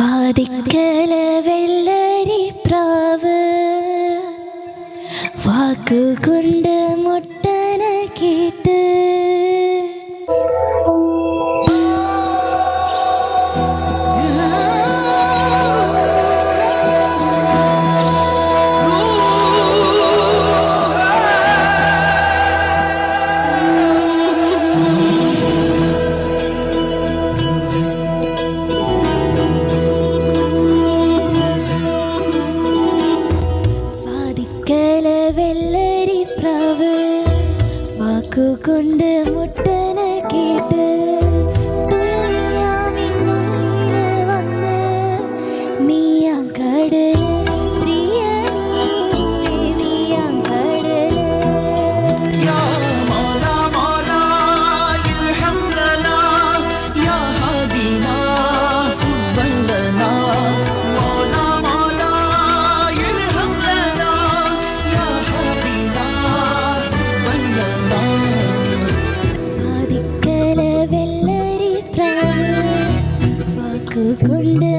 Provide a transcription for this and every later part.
വാതിക്കല പ്രാവ് വാക്കുകൊണ്ട് മുട്ടന കേട്ട് கொண்டு முட்டன கேட்டு கொண்ட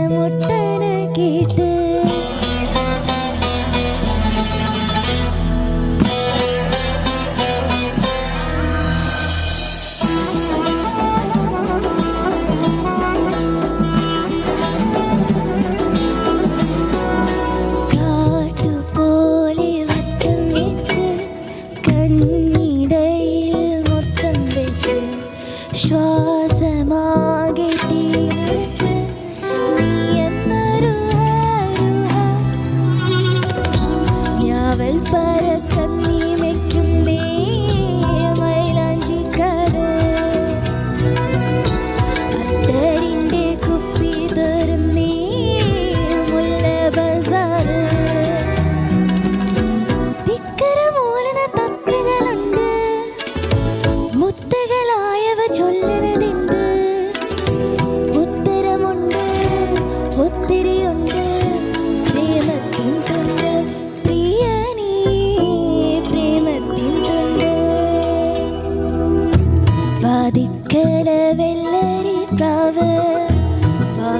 பரக்கன்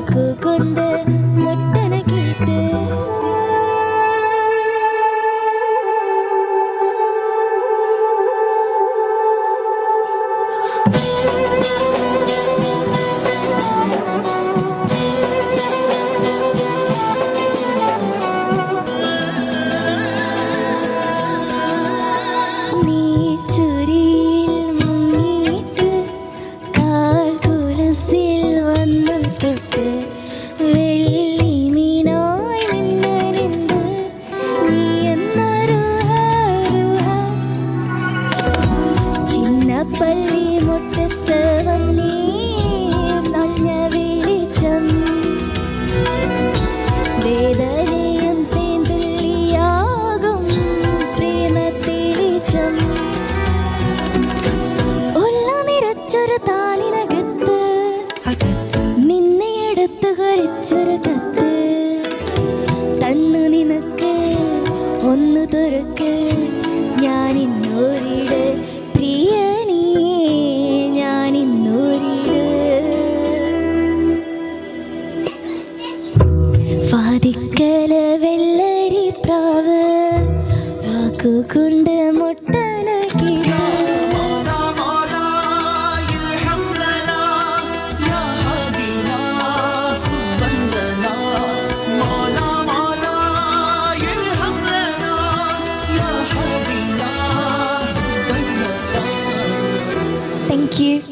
വാക്കുകൊണ്ട് വേദനയും തേന്തുള്ളിയാകും പ്രേമത്തിളിച്ചം ഉള്ള നിറച്ചൊരു താ പ്രാവ് വാക്കുകൊണ്ട് മുട്ടനക്കി Thank you.